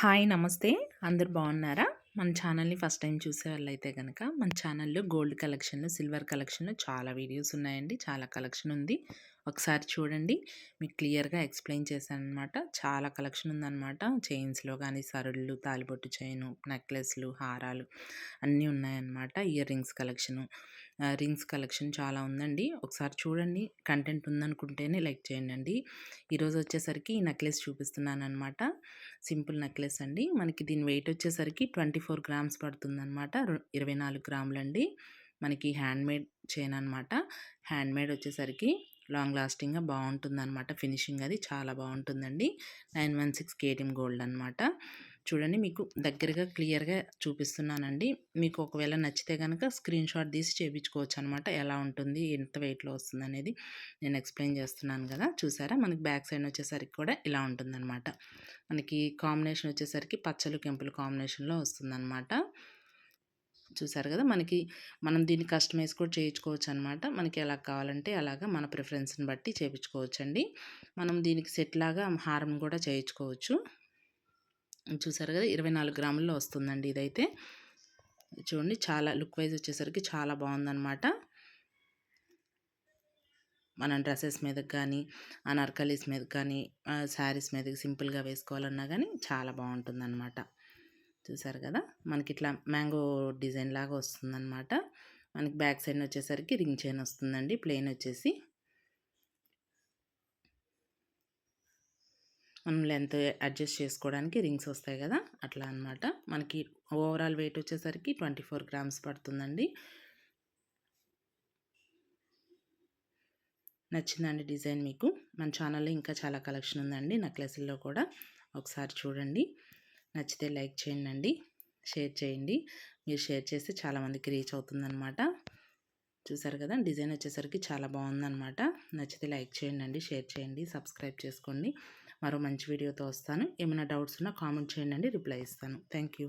Hi నమస్తే. అందరు బాగున్నారా? మన ఛానల్ని ఫస్ట్ టైం చూసే వాళ్ళైతే కనుక మన ఛానల్లో గోల్డ్ కలెక్షన్లో సిల్వర్ కలెక్షన్లో చాలా వీడియోస్ ఉన్నాయండి. చాలా కలెక్షన్ ఉంది. ఒకసారి చూడండి. మీకు క్లియర్గా ఎక్స్ప్లెయిన్ చేశాను అనమాట చాలా కలెక్షన్ ఉందన్నమాట. చైన్స్లో కానీ సరుళ్ళు తాలిబొట్టు చైను నెక్లెస్లు హారాలు అన్నీ ఉన్నాయన్నమాట. Ear rings collection. Rings collection చాలా ఉందండి. ఒకసారి చూడండి. కంటెంట్ ఉందనుకుంటేనే లైక్ చేయండి అండి ఈరోజు వచ్చేసరికి ఈ నెక్లెస్ చూపిస్తున్నాను అనమాట సింపుల్ నెక్లెస్ అండి. మనకి దీని వెయిట్ వచ్చేసరికి ట్వంటీ ఫోర్ గ్రామ్స్ పడుతుందన్నమాట. ఇరవై నాలుగు గ్రాములండి. మనకి హ్యాండ్మేడ్ చైన్ అనమాట హ్యాండ్మేడ్ వచ్చేసరికి లాంగ్ లాస్టింగ్గా బాగుంటుంది అనమాట ఫినిషింగ్ అది చాలా బాగుంటుందండి. Nine one six KTM gold అనమాట చూడండి మీకు దగ్గరగా క్లియర్గా చూపిస్తున్నానండి. మీకు ఒకవేళ నచ్చితే కనుక స్క్రీన్ షాట్ తీసి చేయించుకోవచ్చు అనమాట ఎలా ఉంటుంది ఎంత వెయిట్లో వస్తుంది అనేది నేను ఎక్స్ప్లెయిన్ చేస్తున్నాను కదా. చూసారా? మనకి బ్యాక్ సైడ్ వచ్చేసరికి కూడా ఇలా ఉంటుందన్నమాట మనకి కాంబినేషన్ వచ్చేసరికి పచ్చలు కెంపులు కాంబినేషన్లో వస్తుందన్నమాట చూసారు కదా? మనకి మనం దీన్ని కస్టమైజ్ కూడా చేయించుకోవచ్చు అనమాట మనకి ఎలా కావాలంటే అలాగా మన ప్రిఫరెన్స్ని బట్టి చేయించుకోవచ్చు అండి మనం దీనికి సెట్ లాగా హారం కూడా చేయించుకోవచ్చు. చూసారు కదా ఇరవై నాలుగు గ్రాముల్లో వస్తుందండి ఇదైతే. చూడండి చాలా లుక్ వైజ్ వచ్చేసరికి చాలా బాగుందన్నమాట. మనం డ్రెస్సెస్ మీదకి కానీ అనార్కలీస్ మీద కానీ శారీస్ మీదకి సింపుల్గా వేసుకోవాలన్నా కానీ చాలా బాగుంటుందన్నమాట. చూసారు కదా మనకి ఇట్లా మ్యాంగో డిజైన్ లాగా వస్తుందన్నమాట. మనకి బ్యాక్ సైడ్ వచ్చేసరికి రింగ్ చైన్ వస్తుందండి ప్లెయిన్ వచ్చేసి. మనం లెంత్ అడ్జస్ట్ చేసుకోవడానికి రింగ్స్ వస్తాయి కదా అట్లా అనమాట మనకి ఓవరాల్ వెయిట్ వచ్చేసరికి ట్వంటీ ఫోర్ గ్రామ్స్ పడుతుందండి. నచ్చిందండి డిజైన్ మీకు. మన ఛానల్లో ఇంకా చాలా కలెక్షన్ ఉందండి నెక్లెస్ల్లో కూడా. ఒకసారి చూడండి. నచ్చితే లైక్ చేయండి షేర్ చేయండి. మీరు షేర్ చేస్తే చాలామందికి రీచ్ అవుతుందన్నమాట. చూసారు కదా డిజైన్ వచ్చేసరికి చాలా బాగుందన్నమాట. నచ్చితే లైక్ చేయండి షేర్ చేయండి సబ్స్క్రైబ్ చేసుకోండి. మరో మంచి వీడియోతో వస్తాను. ఏమైనా డౌట్స్ ఉన్నా కామెంట్ చేయండి రిప్లై ఇస్తాను. థ్యాంక్